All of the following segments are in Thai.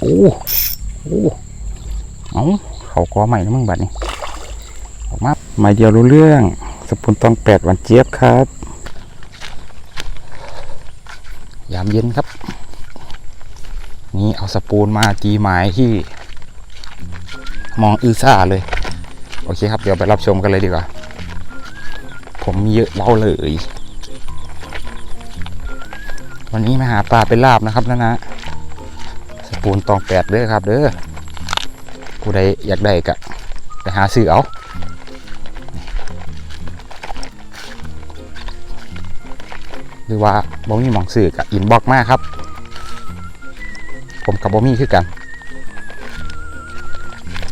โอ้โอ้เอาเขากอใหม่นะมึงบัดนี้ออกมามาเดียวรู้เรื่องสปุนตองแปดวันเจี๊ยบครับ ยามเย็นครับ นี่เอาสปูนมาจีหมายที่ มองอือซ่าเลย โอเคครับ เดี๋ยวไปรับชมกันเลยดีกว่า ผมเยอะเล่าเลย วันนี้มาหาปลาเป็นลาบนะครับนะนะ ปูนตองแปดเด้อครับ เด้อผู้ใดอยากได้ก็ไปหาซื้อเอาหรือว่าบ่มีหมองซื้อกับอินบ็อกมาครับ ผมกับบ่มีคือกัน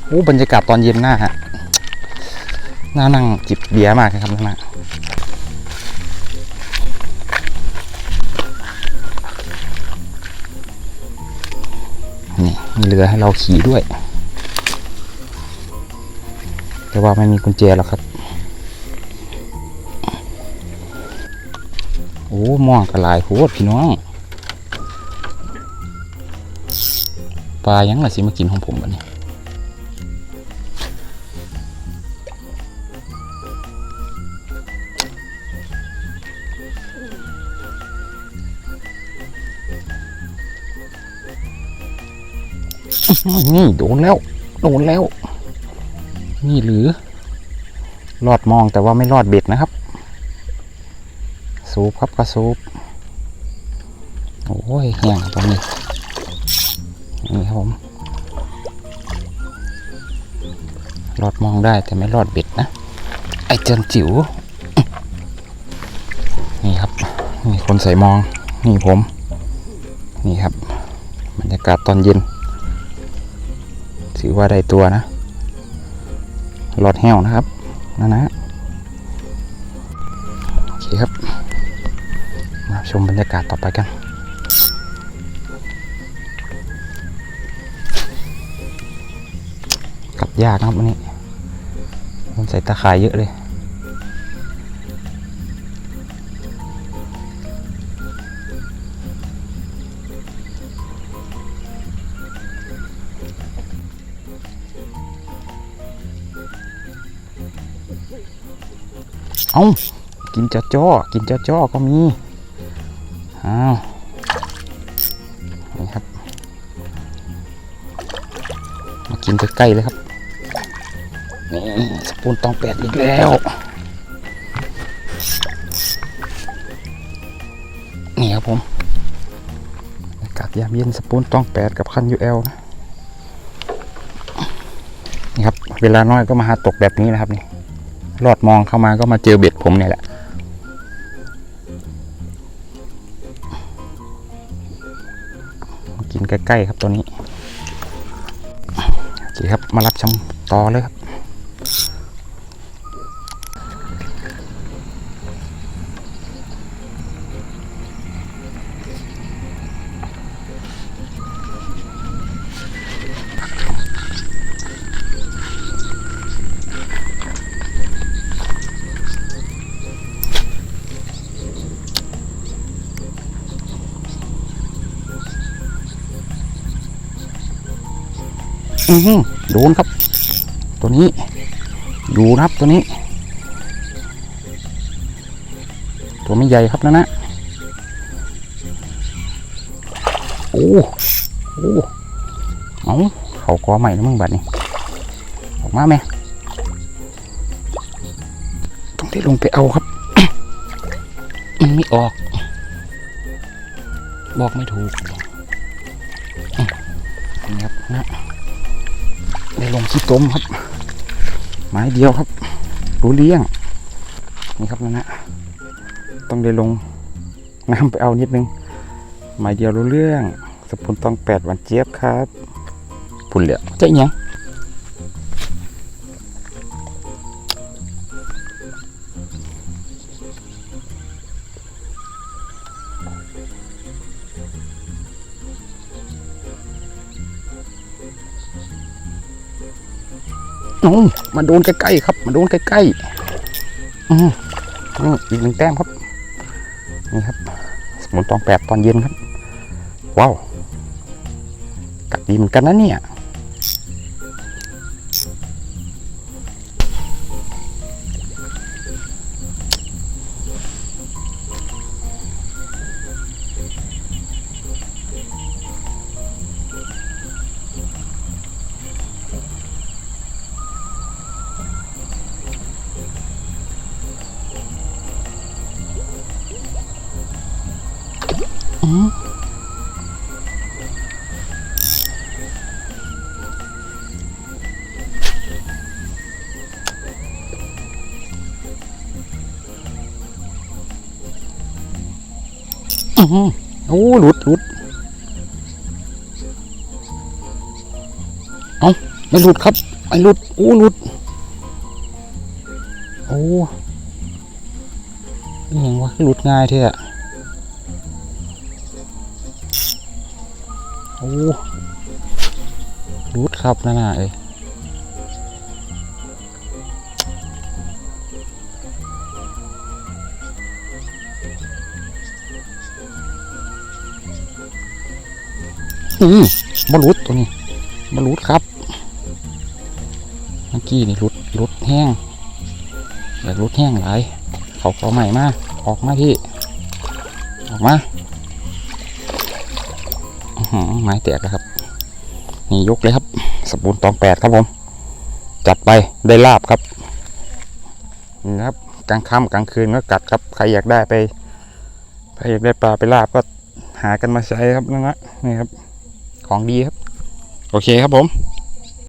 โอ้บรรยากาศตอนเย็นหน้าฮะน่านั่งจิบเบียร์มากครับนั่นนะ มีเรือให้เราขี่ด้วย แต่ว่าไม่มีกุญแจหรอกครับ โอ้มองกระลายโหดพี่น้อง ปลายังล่ะสิมากินของผมบัดนี้ นี่โดนแล้ว โดนแล้ว นี่หรือรอดมองแต่ว่าไม่รอดเบ็ดนะครับ ซูปครับกระซูปโอ้ยแห้งตรงนี้นี่ครับผมรอดมองได้แต่ไม่รอดเบ็ดนะ ไอเจนจิ๋วนี่ครับนี่คนใส่มอง นี่ผม นี่ครับบรรยากาศตอนเย็น ถือว่าได้ตัวนะหลอดแห้วนะครับนะนะโอเคครับ มาชมบรรยากาศต่อไปกันกลับยากนะครับวันนี้มันใส่ตาข่ายเยอะเลย เอากินจ้อจ้อกินจ้อจ้อก็มีอ้าวนี่ครับ มากินใกล้ๆเลยครับนี่สปูนตองแปดอีกแล้วนี่ครับผมอากาศยามเย็นสปูนตองแปดกับคันยูเอลนะนี่ครับ เวลาน้อยก็มาหาตกแบบนี้นะครับนี่ รอดมองเข้ามาก็มาเจอเบ็ดผมเนี่ยแหละ กินใกล้ๆครับตัวนี้โอเคครับมารับชมต่อเลยครับ อืโดนครับ ตัวนี้ อยู่นะครับตัวนี้ ตัวไม่ใหญ่ครับนะนะโอ้โอ้เอาเขากอใหม่นะมึงบัดนี้ออกมาไหมต้องได้ลงไปเอาครับ มันไม่ออก บอกไม่ถูกนี่ครับนะ ลงขี้ต้มครับ ไม้เดียวครับรู้เลี้ยง นี่ครับนั่นนะต้องได้ลงน้ำไปเอานิดนึง ไม้เดียวรู้เรื่องสปุนต้องแปดวันเจี๊ยบครับปุ่นเหลือจะอิหยัง โอ้มาโดนใกล้ๆครับ มาโดนใกล้ๆอืมอีกหนึ่งแต้มครับ นี่ครับ สมุนตองแปดตอนเย็นครับ ว้าวกัดดีเหมือนกันนะเนี่ย โอ้หลุดหลุดเอาไม่หลุดครับไม่หลุดโอ้หลุดโอ้ยังวะหลุดง่ายเท่อะโอ้รูดครับนั่นน่ะเอ้ อืมบอลูดตัวนี้บอลูดครับ เมื่อกี้นี่รุดรุดแห้งอยากรุดแห้งหลายเขาเขาใหม่มาออกมาพี่ ออกมาห้อหือไม้แตกแล้วครับ นี่ยกเลยครับสบูนตองแปดครับผม จัดไปได้ลาบครับนี่ครับกลางค่ำกลางคืนก็กัดครับ ใครอยากได้ไป ใครอยากได้ปลาไปลาบก็หากันมาใช้ครับนั่นนะนี่ครับ ของดีครับ โอเคครับผม